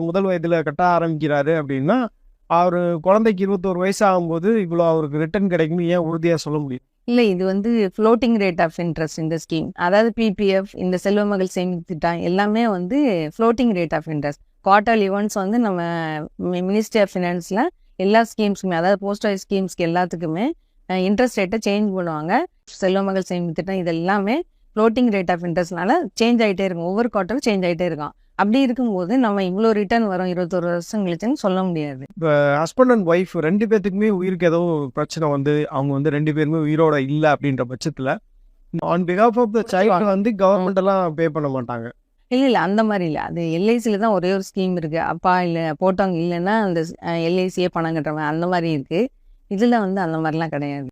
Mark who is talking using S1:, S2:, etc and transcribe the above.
S1: முதல் வயதுல கட்ட ஆரம்பிக்கிறாரு அப்படின்னா அவர் குழந்தைக்கு இருபத்தோரு வயசு ஆகும்போது இவ்வளோ அவருக்கு ரிட்டர்ன் கிடைக்கும்னு ஏன் உறுதியா சொல்ல முடியும்?
S2: இல்லை இது வந்து ஃப்ளோட்டிங் ரேட் ஆஃப் இன்ட்ரெஸ்ட் இந்த ஸ்கீம் அதாவது பிபிஎஃப் இந்த செல்வ மகள் சேமிப்பு திட்டம் எல்லாமே வந்து floating rate of interest quarterly once வந்து நம்ம மினிஸ்ட்ரி ஆஃப் ஃபினான்ஸில் எல்லா ஸ்கீம்ஸுக்குமே அதாவது போஸ்ட் ஆஃபீஸ் ஸ்கீம்ஸ்க்கு எல்லாத்துக்குமே இன்ட்ரெஸ்ட் ரேட்டை சேஞ்ச் பண்ணுவாங்க. செல்வ மகள் சேமிப்பு திட்டம் இது எல்லாமே ஃப்ளோட்டிங் ரேட் ஆஃப் இன்ட்ரெஸ்ட்னால சேஞ்ச் ஆகிட்டே இருக்கும். ஒவ்வொரு குவார்ட்டரும் சேஞ்ச் ஆகிட்டே இருக்கும். அப்படி இருக்கும்போது நம்ம இவ்வளோ ரிட்டர்ன் வரும் இருபத்தொரு வருஷம் கழிச்சுன்னு சொல்ல முடியாது.
S1: ஹஸ்பண்ட் அண்ட் ஒய்ஃப் ரெண்டு பேர்த்துக்குமே உயிருக்கு ஏதோ பிரச்சனை வந்து அவங்க வந்து ரெண்டு பேருமே உயிரோட இல்லை அப்படின்ற பட்சத்துல ஆன் பிகாஃப் ஆஃப் த சைல்டு வந்து கவர்மெண்ட் எல்லாம் பே பண்ண மாட்டாங்க.
S2: இல்லை இல்லை அந்த மாதிரி இல்லை. அது எல்ஐசியில் தான் ஒரே ஒரு ஸ்கீம் இருக்குது அப்பா இல்லை போட்டவங்க இல்லைன்னா அந்த எல்ஐசியே பணம் கட்டுறவன் அந்த மாதிரி இருக்குது இதில் வந்து அந்த மாதிரிலாம் கிடையாது.